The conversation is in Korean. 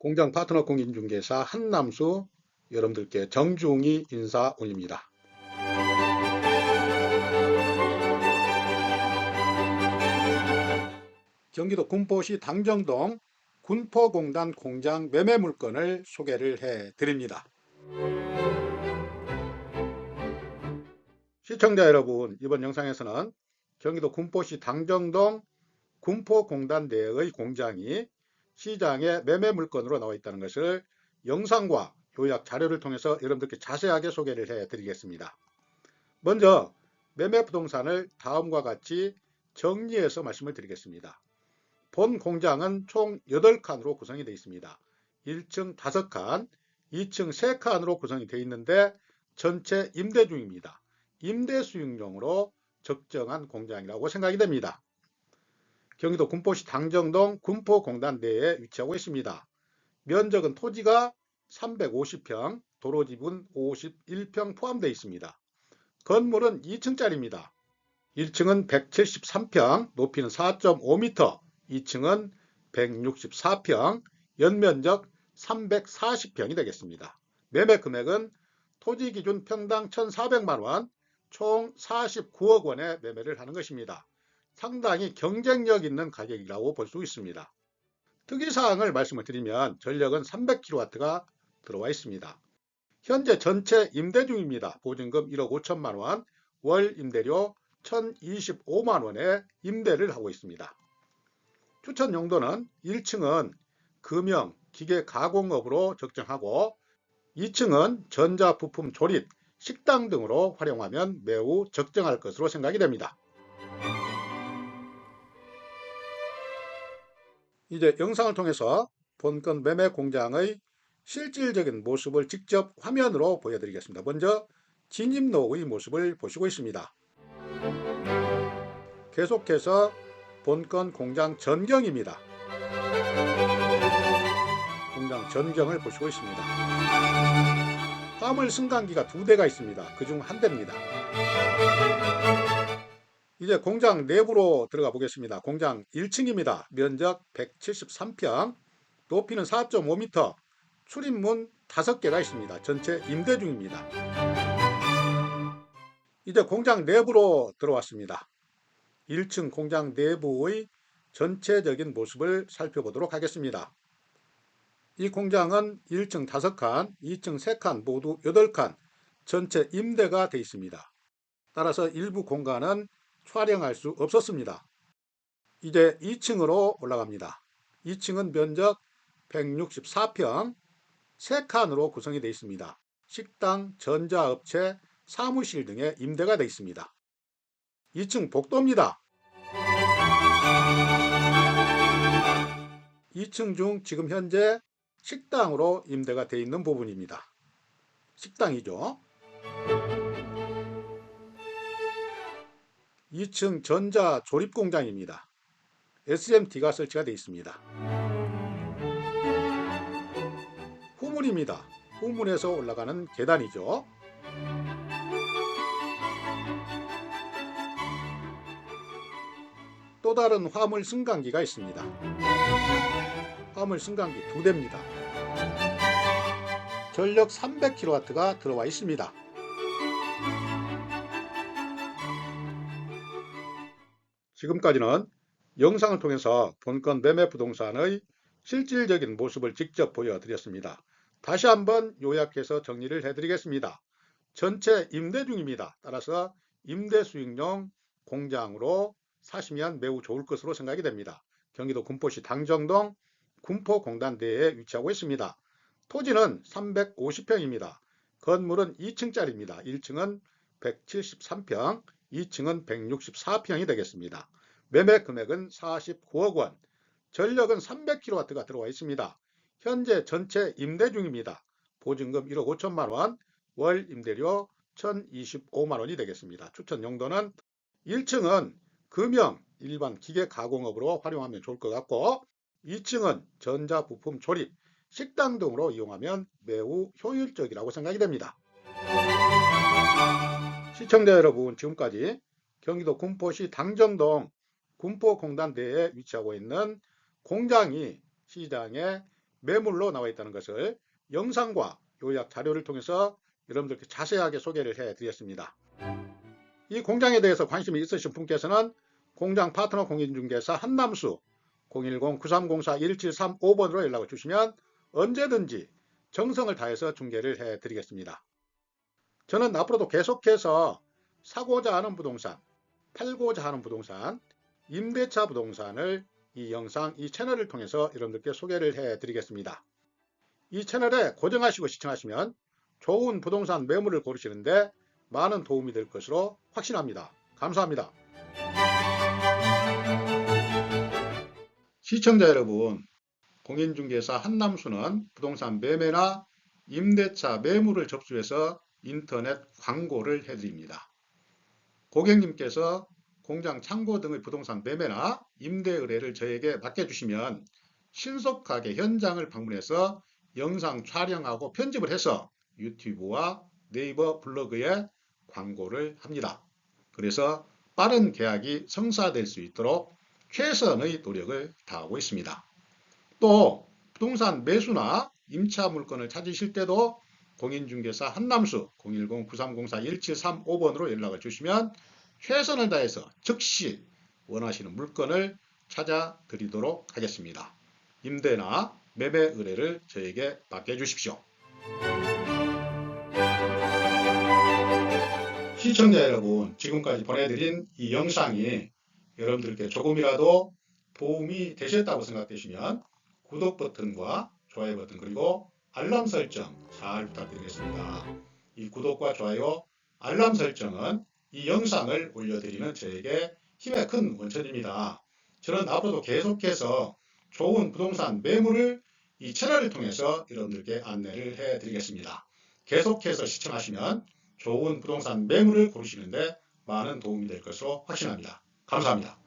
공장 파트너 공인중개사 한남수 여러분들께 정중히 인사 올립니다. 경기도 군포시 당정동 군포공단 공장 매매 물건을 소개를 해 드립니다. 시청자 여러분, 이번 영상에서는 경기도 군포시 당정동 군포공단 내의 공장이 시장에 매매 물건으로 나와 있다는 것을 영상과 요약 자료를 통해서 여러분들께 자세하게 소개를 해 드리겠습니다. 먼저 매매 부동산을 다음과 같이 정리해서 말씀을 드리겠습니다. 본 공장은 총 8칸으로 구성이 되어 있습니다. 1층 5칸, 2층 3칸으로 구성이 되어 있는데 전체 임대 중입니다. 임대 수용용으로 적정한 공장이라고 생각이 됩니다. 경기도 군포시 당정동 군포공단 내에 위치하고 있습니다. 면적은 토지가 350평, 도로 지분 51평 포함되어 있습니다. 건물은 2층짜리입니다. 1층은 173평, 높이는 4.5m, 2층은 164평, 연면적 340평이 되겠습니다. 매매 금액은 토지 기준 평당 1,400만원, 총 49억 원에 매매를 하는 것입니다. 상당히 경쟁력 있는 가격이라고 볼 수 있습니다. 특이사항을 말씀을 드리면 전력은 300kW가 들어와 있습니다. 현재 전체 임대 중입니다. 보증금 1억 5천만 원, 월 임대료 1,025만 원에 임대를 하고 있습니다. 추천 용도는 1층은 금형, 기계 가공업으로 적정하고 2층은 전자부품 조립, 식당 등으로 활용하면 매우 적정할 것으로 생각이 됩니다. 이제 영상을 통해서 본건 매매 공장의 실질적인 모습을 직접 화면으로 보여드리겠습니다. 먼저 진입로의 모습을 보시고 있습니다. 계속해서 본건 공장 전경입니다. 공장 전경을 보시고 있습니다. 화물 승강기가 두 대가 있습니다. 그 중 한 대입니다. 이제 공장 내부로 들어가 보겠습니다. 공장 1층입니다. 면적 173평, 높이는 4.5m, 출입문 5개가 있습니다. 전체 임대 중입니다. 이제 공장 내부로 들어왔습니다. 1층 공장 내부의 전체적인 모습을 살펴보도록 하겠습니다. 이 공장은 1층 5칸, 2층 3칸 모두 8칸 전체 임대가 되어 있습니다. 따라서 일부 공간은 촬영할 수 없었습니다. 이제 2층으로 올라갑니다. 2층은 면적 164평, 3칸으로 구성이 되어 있습니다. 식당, 전자업체, 사무실 등의 임대가 되어 있습니다. 2층 복도입니다. 2층 중 지금 현재 식당으로 임대가 되어 있는 부분입니다. 식당이죠. 2층 전자 조립 공장입니다. SMT가 설치가 되어 있습니다. 후문입니다. 후문에서 올라가는 계단이죠. 또 다른 화물 승강기가 있습니다. 화물 승강기 두 대입니다. 전력 300kW가 들어와 있습니다. 지금까지는 영상을 통해서 본건 매매 부동산의 실질적인 모습을 직접 보여드렸습니다. 다시 한번 요약해서 정리를 해드리겠습니다. 전체 임대 중입니다. 따라서 임대 수익용 공장으로 사시면 매우 좋을 것으로 생각이 됩니다. 경기도 군포시 당정동 군포공단대에 위치하고 있습니다. 토지는 350평입니다. 건물은 2층짜리입니다. 1층은 173평, 2층은 164평이 되겠습니다. 매매 금액은 49억 원, 전력은 300kW가 들어와 있습니다. 현재 전체 임대 중입니다. 보증금 1억 5천만 원, 월 임대료 1,025만 원이 되겠습니다. 추천 용도는 1층은 금형 일반 기계 가공업으로 활용하면 좋을 것 같고 2층은 전자부품 조립, 식당 등으로 이용하면 매우 효율적이라고 생각이 됩니다. 시청자 여러분 지금까지 경기도 군포시 당정동 군포공단대에 위치하고 있는 공장이 시장에 매물로 나와 있다는 것을 영상과 요약 자료를 통해서 여러분들께 자세하게 소개를 해 드렸습니다. 이 공장에 대해서 관심이 있으신 분께서는 공장 파트너 공인중개사 한남수 010-9304-1735번으로 연락을 주시면 언제든지 정성을 다해서 중개를 해 드리겠습니다. 저는 앞으로도 계속해서 사고자 하는 부동산, 팔고자 하는 부동산, 임대차 부동산을 이 영상, 이 채널을 통해서 여러분들께 소개를 해 드리겠습니다. 이 채널에 고정하시고 시청하시면 좋은 부동산 매물을 고르시는데 많은 도움이 될 것으로 확신합니다. 감사합니다. 시청자 여러분, 공인중개사 한남수는 부동산 매매나 임대차 매물을 접수해서 인터넷 광고를 해드립니다. 고객님께서 공장 창고 등의 부동산 매매나 임대 의뢰를 저에게 맡겨주시면 신속하게 현장을 방문해서 영상 촬영하고 편집을 해서 유튜브와 네이버 블로그에 광고를 합니다. 그래서 빠른 계약이 성사될 수 있도록 최선의 노력을 다하고 있습니다. 또 부동산 매수나 임차 물건을 찾으실 때도 공인중개사 한남수 010-9304-1735번으로 연락을 주시면 최선을 다해서 즉시 원하시는 물건을 찾아 드리도록 하겠습니다. 임대나 매매 의뢰를 저에게 맡겨주십시오. 시청자 여러분, 지금까지 보내드린 이 영상이 여러분들께 조금이라도 도움이 되셨다고 생각되시면 구독 버튼과 좋아요 버튼 그리고 알람 설정 잘 부탁드리겠습니다. 이 구독과 좋아요, 알람 설정은 이 영상을 올려드리는 저에게 힘의 큰 원천입니다. 저는 앞으로도 계속해서 좋은 부동산 매물을 이 채널을 통해서 여러분들께 안내를 해드리겠습니다. 계속해서 시청하시면 좋은 부동산 매물을 고르시는데 많은 도움이 될 것으로 확신합니다. 감사합니다.